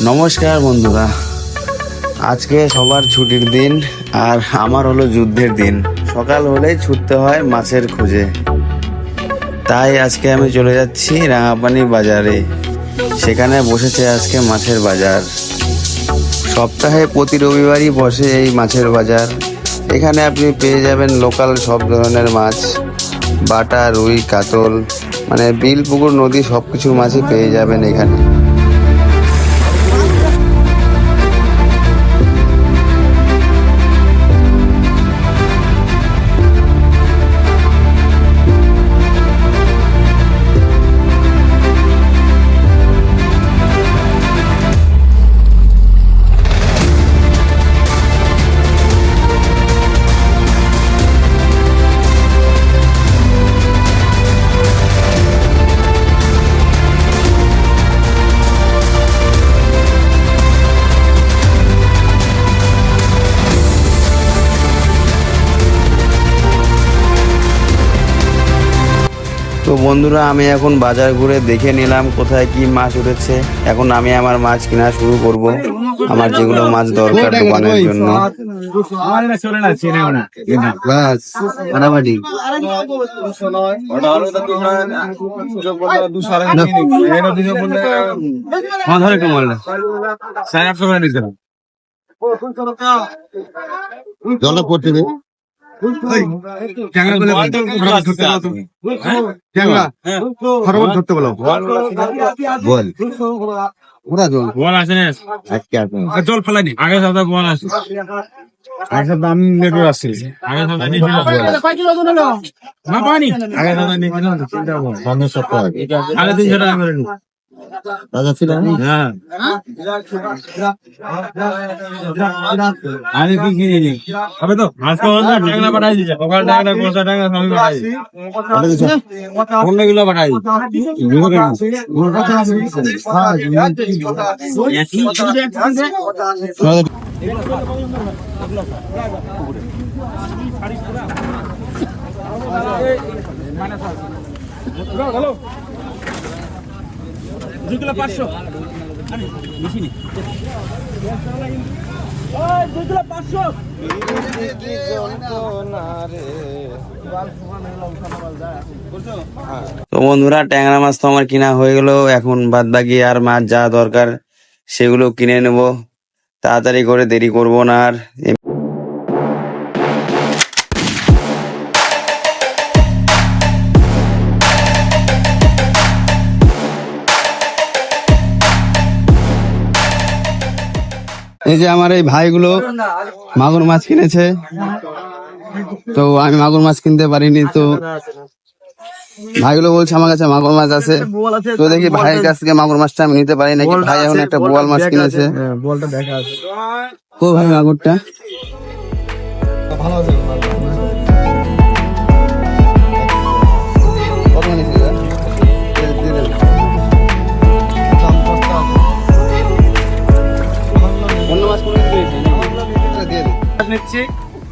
নমস্কার বন্ধুরা। আজকে সবার ছুটির দিন আর আমার হলো যুদ্ধের দিন। সকাল হলেই ছুটতে হয় মাছের খোঁজে। তাই আজকে আমি চলে যাচ্ছি রাঙাপানি বাজারে। সেখানে বসেছে আজকে মাছের বাজার। সপ্তাহে প্রতি রবিবারই বসে এই মাছের বাজার। এখানে আপনি পেয়ে যাবেন লোকাল সব ধরনের মাছ। বাটা রুই কাতল মানে বিল পুকুর নদী সব কিছু মাছই পেয়ে যাবেন এখানে। বন্ধুরা আমি এখন বাজার ঘুরে দেখে নিলাম কোথায় কি মাছ উঠেছে এখন আমি আমার মাছ কেনা শুরু করব আমার যেগুলো মাছ দরকার দোকানের জন্য পড়তে দে ধরতে বলো। বল। পুরা জল। বল আসে না। আজকে জল ফেলানি আগে সপ্তাহে বল আসে আগে সপ্তাহে আমি নেটওয়ার্ক আসছে আগে সপ্তাহে না পানি আগে সপ্তাহ তিনশো টাকা করে নি? হ্যাঁ। আমি কি কিনে নি হবে তো? আজকে অন্য টাকা পাঠাই দিছে। সকাল টাকা আমি পাঠাই অন্যগুলো পাঠাই তো বন্ধুরা, ট্যাংরা মাছ তো আমার কিনা হয়ে গেল। এখন বাদ বাকি আর মাছ যা দরকার, সেগুলো কিনে নেব। তাড়াতাড়ি করে দেরি করব না আর। এই যে আমার এই ভাইগুলো মাগুর মাছ কিনেছে। তো আমি মাগুর মাছ কিনতে পারিনি তো ভাইগুলো বলছে আমার কাছে মাগুর মাছ আছে। তো দেখি ভাইয়ের কাছ থেকে মাগুর মাছটা আমি নিতে পারি নাকি? ভাই এখন একটা বোয়াল মাছ কিনেছে। ও ভাই মাগুরটা? নিচ্ছি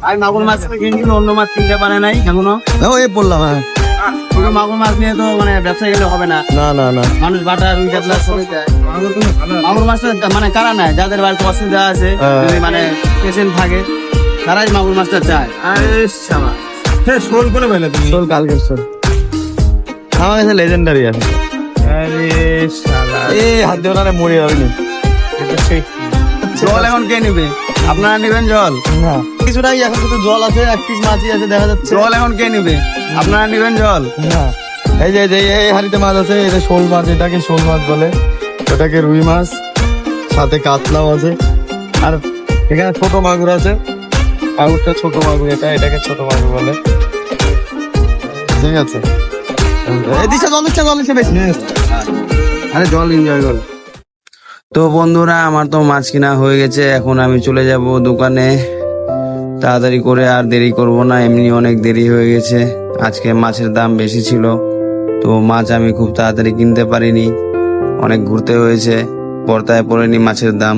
আমি মাগুর মাছ কিনছিল অন্য মাছ কিনতে পারে নাই এখনও এই বললাম হ্যাঁ। মাগুর মাছ নিয়ে তো মানে ব্যবসা গেলে হবে না। না না না। মানুষ বাটা রুই কাতলা সবই দেয়। মাগুর মাছটা মানে কারা নেয়? যাদের বাড়িতে অসুবিধা আছে যদি মানে পেশেন্ট থাকে তারাই মাগুর মাছটা চায়। হ্যাঁ শোল। করে পেলে তুমি? শোল কালকের শোল। আমার কাছে লেজেন্ডারি আছে। আরে শালা। এই হাত দিয়ে ওনারে মরে যাবে না ঠিক জল এখন কে নিবে? আপনারা নেবেন জল? না। কিছুটাই এখন শুধু জল আছে এক পিস মাছই আছে দেখা যাচ্ছে। জল এখন কে নিবে? আপনারা নেবেন জল? না। এই যে এই যে এই হাড়িতে মাছ আছে এটা শোল মাছ এটাকে শোল মাছ বলে। ওটাকে রুই মাছ সাথে কাতলাও আছে। আর এখানে ছোট মাগুর আছে। মাগুরটা ছোট মাগুর এটা এটাকে ছোট মাগুর বলে। ঠিক আছে। এই দিশা জল দিচ্ছে জল দিচ্ছে বেশি। আরে জল এনজয় কর। তো বন্ধুরা, আমার তো মাছ কিনা হয়ে গেছে। এখন আমি চলে যাব দোকানে। তাড়াতাড়ি করে আর দেরি করব না, এমনি অনেক দেরি হয়ে গেছে। আজকে মাছের দাম বেশি ছিল, তো মাছ আমি খুব তাড়াতাড়ি কিনতে পারিনি। অনেক ঘুরতে হয়েছে, পর্দায় পড়েনি মাছের দাম।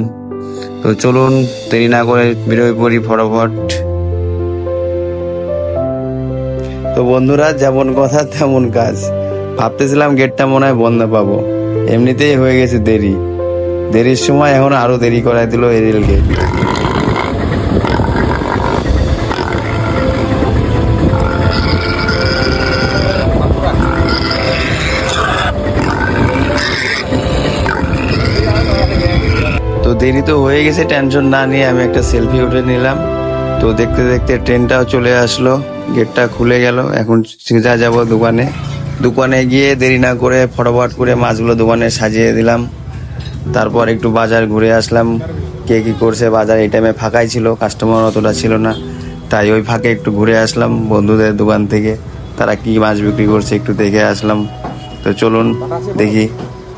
তো চলুন, দেরি না করে বেরোয় পড়ি ফটাফট। তো বন্ধুরা, যেমন কথা, তেমন কাজ। ভাবতেছিলাম গেটটা মনে হয় বন্ধ পাবো। এমনিতেই হয়ে গেছে দেরি। দেরির সময় এখন আরও দেরি করাই দিল এই রেল গেট তো দেরি তো হয়ে গেছে টেনশন না নিয়ে আমি একটা সেলফি উঠে নিলাম। তো দেখতে দেখতে ট্রেনটাও চলে আসলো গেটটা খুলে গেল। এখন সোজা যাব দোকানে। দোকানে গিয়ে দেরি না করে ফটোফট করে মাছগুলো দোকানে সাজিয়ে দিলাম। তারপর একটু বাজার ঘুরে আসলাম, কে কি করছে বাজার এই টাইমে ফাঁকাই ছিল কাস্টমার অতটা ছিল না। তাই ওই ফাঁকে একটু ঘুরে আসলাম বন্ধুদের দোকান থেকে, তারা কি মাছ বিক্রি করছে একটু দেখে আসলাম। তো চলুন দেখি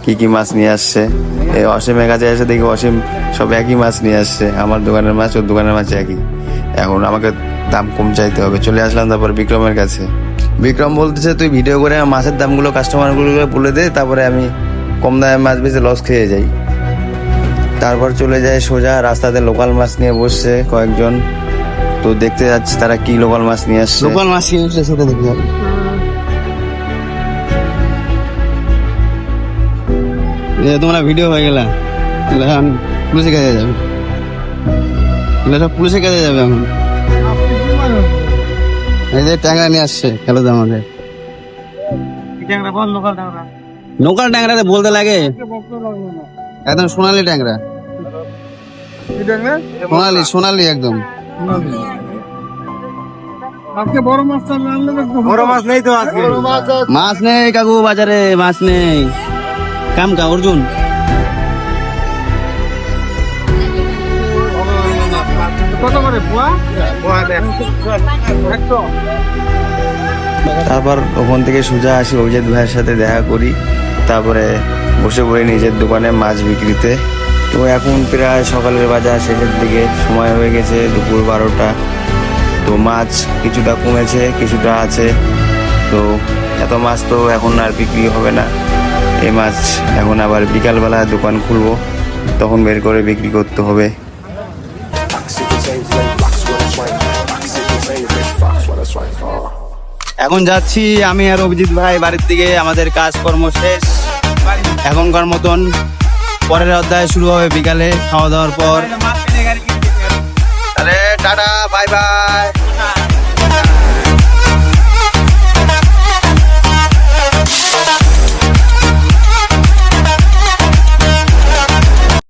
কি কি মাছ নিয়ে আসছে। এই অসীমের কাছে এসে দেখি অসীম সব একই মাছ নিয়ে আসছে, আমার দোকানের মাছ, ওর দোকানের মাছ একই। এখন আমাকে দাম কম চাইতে হবে। চলে আসলাম তারপর বিক্রমের কাছে। বিক্রম বলতেছে, তুই ভিডিও করে মাছের দামগুলো কাস্টমারগুলো বলে দে, তারপরে আমি কম দামে মাছ বেচে লস খেয়ে যাই। তারপর চলে যায় সোজা রাস্তাতে লোকাল মাছ নিয়ে বসছে কয়েকজন। তো দেখতে যাচ্ছে তারা কি লোকাল মাছ নিয়ে আসছে। লোকাল মাছ নিয়ে আসছে সেটা দেখতে তোমরা ভিডিও হয়ে গেলা। এখন পুলিশের কাছে যাবে। এগুলো সব পুলিশের কাছে যাবে এখন। এই যে ট্যাংরা নিয়ে আসছে খেলো আমাদের। লোকাল ট্যাংরাতে বলতে লাগে? একদম সোনালি ট্যাংরা। সোনালি সোনালি একদম। বড় মাছ নেই তো আজকে। মাছ নেই কাকু বাজারে মাছ নেই। কাম কা অর্জুন? তারপর ওখান থেকে সোজা আসি অভিজিৎ ভাইয়ের সাথে দেখা করি। তারপরে বসে পড়ি নিজের দোকানে মাছ বিক্রিতে। তো এখন প্রায় সকালের বাজার শেষের দিকে, সময় হয়ে গেছে দুপুর বারোটা। তো মাছ কিছুটা কমেছে, কিছুটা আছে। তো এত মাছ তো এখন আর বিক্রি হবে না। এই মাছ এখন আবার বিকালবেলা দোকান খুলবো, তখন বের করে বিক্রি করতে হবে। এখন যাচ্ছি আমি আর অভিজিৎ ভাই, বাড়ির দিকে। আমাদের কাজকর্ম শেষ। এখনকার মতন পরের অধ্যায় শুরু হবে বিকালে খাওয়া দাওয়ার পর। তাহলে টাটা বাই বাই